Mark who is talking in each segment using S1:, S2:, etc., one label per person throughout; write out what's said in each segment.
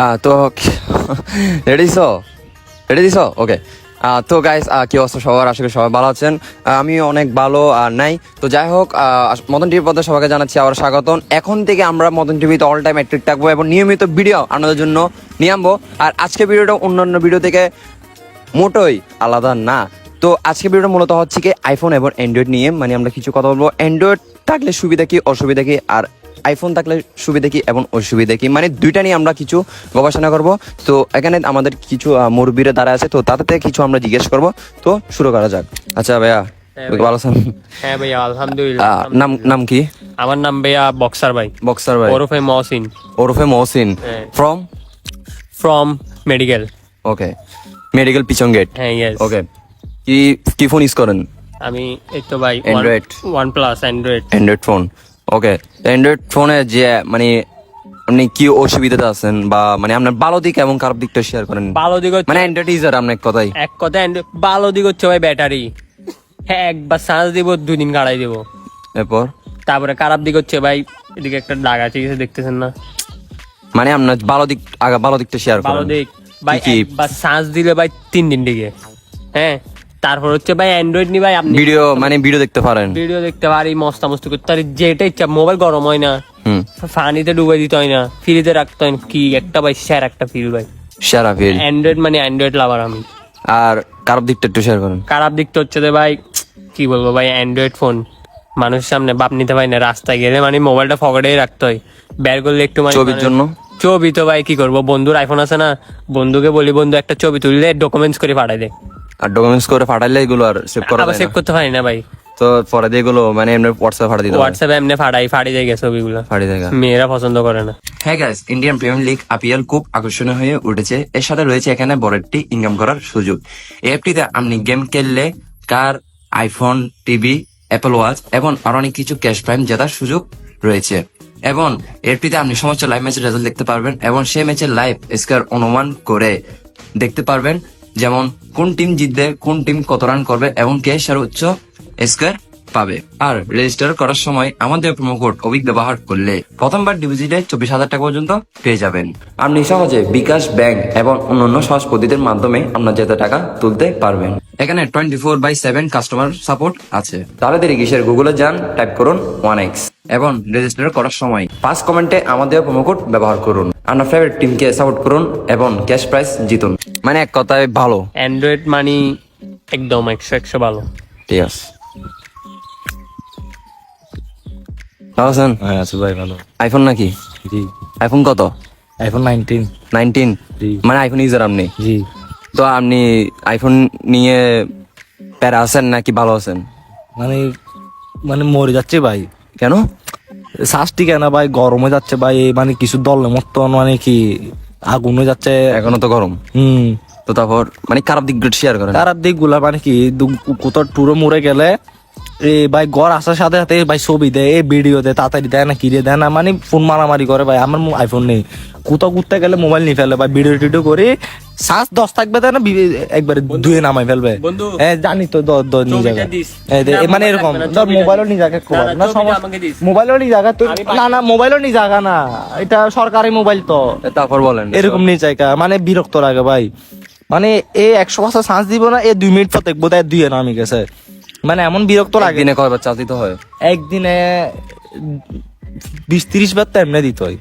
S1: আহ, তো রেডি দিছো ওকে তো গাইস কি অবস্থা সবার? আশা সবাই ভালো আছেন। আহ, আমি অনেক ভালো আর নাই। তো যাই হোক মদন টিভির পথে সবাইকে জানাচ্ছি আবার স্বাগতম। এখন থেকে আমরা মদন টিভিতে অল টাইম অ্যাক্টিভ থাকব এবং নিয়মিত ভিডিও আনানোর জন্য নিয়ে আর আজকে ভিডিওটা অন্যান্য ভিডিও থেকে মোটোই আলাদা না। তো আজকে ভিডিওটা মূলত হচ্ছে কি আইফোন এবং অ্যান্ড্রয়েড নিয়ে। মানে আমরা কিছু কথা বলব। অ্যান্ড্রয়েড থাকলে সুবিধা কি অসুবিধা কি আর আইফোন থাকলে সুবিধা কি এবং অসুবিধা কি? মানে দুইটা নিয়ে আমরা কিছু গবেষণা করব। তো এখানে আমাদের কিছু মুরব্বীরা দ্বারা আছে তো তাদের থেকে কিছু আমরা জিজ্ঞেস করব। তো শুরু করা যাক। আচ্ছা ভাইয়া
S2: ভাইয়া।
S1: ভালো আছেন?
S2: হ্যাঁ ভাইয়া আলহামদুলিল্লাহ।
S1: নাম নাম কি?
S2: আমার নাম ভাইয়া বক্সার ভাই।
S1: বক্সার ভাই।
S2: ওরফে মহসিন।
S1: ওরফে মহসিন।
S2: হ্যাঁ।
S1: From
S2: from medical
S1: okay medical পিছন গেট
S2: হ্যাঁ ইয়েস
S1: ওকে কি কি ফোন ইউজ করেন?
S2: আমি এই তো ভাই. One plus android
S1: android phone okay android ফোনে যে মানে আপনি কি অসুবিধাতে আছেন বা মানে আপনার ভালো দিক এবং খারাপ দিকটা শেয়ার করেন?
S2: ভালো দিক
S1: মানে অ্যান্ড্রয়েড ইউজার আপনার কথাই।
S2: এক কথা ভালো দিক হচ্ছে ভাই ব্যাটারি। হ্যাঁ একবার চার্জ দিব দুই দিন গাড়াই দিব।
S1: এরপর?
S2: তারপরে খারাপ দিক হচ্ছে ভাই এদিকে একটা দাগ আছে কিছু দেখতেছেন না।
S1: মানে আপনার ভালো দিক আগে ভালো দিকটা শেয়ার
S2: ভালো দিক। ভাই? একবার চার্জ দিলে ভাই তিন দিন দিকে হ্যাঁ তারপর হচ্ছে ভাই অ্যান্ড্রয়েড নি ভাই আপনি
S1: ভিডিও মানে ভিডিও দেখতে পারেন।
S2: ভিডিও দেখতে পারি মস্তা মস্তি করতে পারি যেটা ইচ্ছা মোবাইল গরম হয় না। পানিতে ডুবে দিতে হয় না। ফ্রিজে রাখতে হয় কি একটা ভাই স্যার একটা ফিল ভাই।
S1: শেয়ার আফিল
S2: অ্যান্ড্রয়েড মানে অ্যান্ড্রয়েড লাভার আমি।
S1: আর খারাপ দিকটা একটু শেয়ার করেন।
S2: খারাপ দিকটা হচ্ছে যে ভাই কি বলব ভাই অ্যান্ড্রয়েড ফোন মানুষের সামনে বাপ নিতে পারি না। রাস্তায় গেলে মানে মোবাইলটা ফকেটেই রাখতে হয়। বের করলে একটু মানে
S1: ছবির জন্য?
S2: ছবি তো ভাই কি করব? বন্ধুর আইফোন আছে না? বন্ধুকে বলি বন্ধু একটা ছবি তুললে ডকুমেন্টস করে পাঠাই দে।
S1: আর ডকুমেন্টস করে পাঠাইলে এগুলো আর সেভ করা
S2: আবার
S1: যায়
S2: সেভ করতে পারি না ভাই।
S1: তো পরে দিয়ে এগুলো মানে এমনি হোয়াটসঅ্যাপ পাঠা দিতে
S2: হোয়াটসঅ্যাপে এমনি ফাড়াই ফাড়ি যায় গেছে ছবিগুলো।
S1: পাঠিয়ে দেখা।
S2: মেয়েরা পছন্দ করে না।
S1: হ্যাঁ guys Indian premier league IPL খুব আকর্ষণীয় হয়ে উঠেছে। এর সাথে রয়েছে এখানে বড় একটি ইনকাম করার সুযোগ। এই অ্যাপটিতে আপনি গেম খেললে car iPhone TV Apple watch এবং আরও অনেক কিছু ক্যাশ প্রাইম জেতার সুযোগ রয়েছে। এবং এরটিতে আপনি সমস্ত লাইভ ম্যাচের রেজাল্ট দেখতে পারবেন এবং সেই ম্যাচের লাইভ স্কোর অনুমান করে দেখতে পারবেন। যেমন, কোন টিম জিতবে, কোন টিম কত রান করবে, এবং কে সর্বোচ্চ স্কোর পাবে। আর রেজিস্টার করার সময় আমাদের প্রোমো কোড অভিক ব্যবহার করলে প্রথমবার ডিপোজিটে চব্বিশ হাজার টাকা পর্যন্ত পেয়ে যাবেন। আপনি সহজে বিকাশ ব্যাংক এবং অন্যান্য সহজ পদ্ধতির মাধ্যমে আপনার যেতে টাকা তুলতে পারবেন। এখানে twenty four by seven customer support আছে দেরি কিসের? গুগলে যান টাইপ করুন ওয়ান এক্স এবং রেজিস্টার করার সময়। পাঁচ কমেন্টে আমাদের প্রোমো কোড ব্যবহার করুন। আপনার ফেভারিট টিমকে সাপোর্ট করুন এবং ক্যাশ প্রাইস জিতুন। মানে এক কথায় ভালো।
S2: অ্যান্ড্রয়েড মানি একদম একশো একশো ভালো।
S1: ঠিক আছে। ভালো আছেন?
S3: হ্যাঁ আছি ভাই ভালো।
S1: আইফোন নাকি?
S3: জি।
S1: আইফোন কত?
S3: আইফোন নাইনটিন
S1: নাইনটিন
S3: জি।
S1: মানে আইফোন ইউজার আপনি?
S3: জি।
S1: তো আপনি আইফোন নিয়ে প্যারা আছেন নাকি ভালো আছেন?
S3: মানে মানে মরে যাচ্ছে ভাই।
S1: কেন?
S3: শ্বাসটি কেন? ভাই গরম হয়ে যাচ্ছে ভাই মানে কিছু দল মতন মানে কি আগুন হয়ে যাচ্ছে।
S1: এখনও তো গরম।
S3: হম।
S1: তো তারপর মানে খারাপ দিকগুলো শেয়ার করে
S3: খারাপ দিকগুলা মানে কি কোথাও টুরে মুড়ে গেলে ভাই ঘর আসার সাথে সাথে ভাই ছবি দেয় এই ভিডিও দেয় তাড়াতাড়ি দেয় না কিরে দেয় না মানে ফোন মারামারি করে ভাই আমার আইফোন নেই। কোথাও ঘুরতে গেলে মোবাইল নিয়ে ফেলে ভাই ভিডিও টিডিও করে শ্বাস দশ থাকবে তাই না একবারে ধুয়ে নামাই ফেলবে। হ্যাঁ জানি তো দ- দ- নিয়ে যাবে মানে এরকম ধর মোবাইলও নিয়ে যাকে
S2: না।
S3: মোবাইলও নিয়ে জায়গা তো না না মোবাইলও নিয়ে জায়গা না এটা সরকারি মোবাইল তো।
S1: তারপর বলেন।
S3: এরকম নিয়ে জায়গা মানে বিরক্ত লাগে ভাই। মানে এ একশো বছর চান্স দিব না এ দুই মিনিট পর দেখব তাই দুয়ে নামি গেছে। মানে এমন বিরক্ত লাগে।
S1: দিনে কয়বার চার্জ দিতে হয়?
S3: একদিনে বিশ তিরিশ বার তো এমনি দিতে হয়।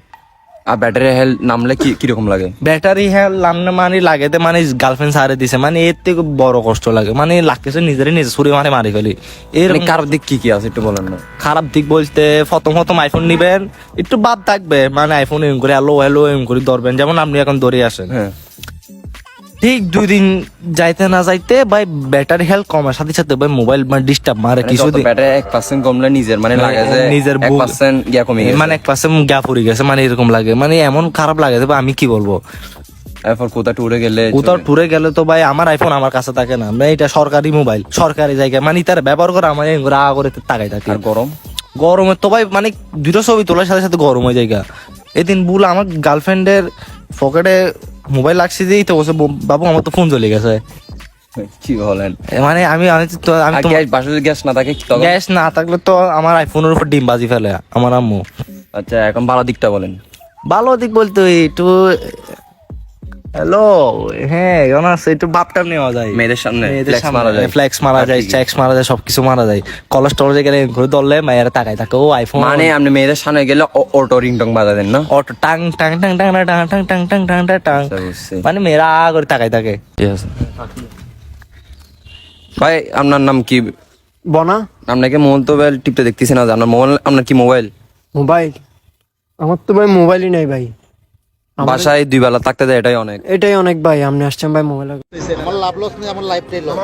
S1: আর ব্যাটারি হেলথ নামলে কি কীরকম লাগে?
S3: ব্যাটারি হ্যাঁ লামনে মানে লাগে তে মানে গার্লফ্রেন্ড সারে দিছে। মানে এর থেকে বড় কষ্ট লাগে। মানে লাগতেছে নিজেরই নিজে ছুরি মারে মারি ফেলি। এর
S1: মানে খারাপ দিক কি কি আছে একটু বলেন না।
S3: খারাপ দিক বলতে প্রথম প্রথম আইফোন নিবেন একটু বাদ থাকবে। মানে আইফোন এম করে হ্যালো হ্যালো এম করে ধরবেন। যেমন আপনি এখন ধরে আসেন।
S1: হ্যাঁ।
S3: ঠিক দুই দিন যাইতে না যাইতে ভাই ব্যাটারি হেলথ কমার সাথে সাথে ভাই মোবাইল মানে ডিস্টার্ব মারে কিছু
S1: ব্যাটারি এক পার্সেন্ট কমলে নিজের মানে লাগে যে
S3: নিজের
S1: এক পার্সেন্ট গিয়া কমে গেছে।
S3: মানে এক পাশে গ্যাপ পড়ে গেছে মানে এরকম লাগে। মানে এমন খারাপ লাগে যে আমি কি বলব?
S1: এরপর কোথা টুরে গেলে
S3: কোথাও টুরে গেলে তো ভাই আমার আইফোন আমার কাছে থাকে না। মানে এটা সরকারি মোবাইল সরকারি জায়গায়। মানে তার ব্যবহার করে আমার রাগ করে তাকাই থাকে।
S1: আর গরম?
S3: গরমে তো ভাই মানে দুটো ছবি তোলার সাথে সাথে গরম হয়ে জায়গা এদিন বুল আমার গার্লফ্রেন্ডের পকেটে মোবাইল লাগছে দিয়েই তো বলছে বাবু আমার তো ফোন চলে গেছে।
S1: কি বলেন?
S3: মানে আমি আমি তো আমি তো
S1: গ্যাস গ্যাস না থাকে
S3: গ্যাস না থাকলে তো আমার আইফোনের উপর ডিম বাজি ফেলে আমার আম্মু।
S1: আচ্ছা এখন ভালো দিকটা বলেন।
S3: ভালো দিক বলতে একটু হ্যালো হ্যাঁ আছে একটু বাপটাম নেওয়া যায়
S1: মেয়েদের সামনে
S3: সামনে
S1: মারা যায়।
S3: ফ্লেক্স মারা যায় চ্যাক্স মারা যায় সবকিছু মারা যায় কলেজ টলেজে গেলে ঘুরে ধরলে মায়েরা তাকাই থাকে ও আইফোন
S1: মানে আপনি মেয়েদের সামনে গেলে অটো রিংটং বাজা দেন না
S3: অটো টাং টাং টাং টাং টাং টাং টাং টাং টাং টাং টাং
S1: আচ্ছা,
S3: মানে মেয়েরা করে তাকাই থাকে
S1: ঠিক আছে ভাই আপনার নাম কি
S4: বনা
S1: আপনাকে মোবাইল টিপতে দেখতেছি না আপনার মোবাইল আপনার কি মোবাইল
S4: মোবাইল আমার তো ভাই মোবাইলই নাই ভাই
S1: বাসায় দুই বেলা থাকতে দেয় এটাই অনেক।
S4: এটাই অনেক ভাই আপনি আসছেন ভাই মোবাইল
S5: আমার লাভ লস নেই আমার লাইফটাই লস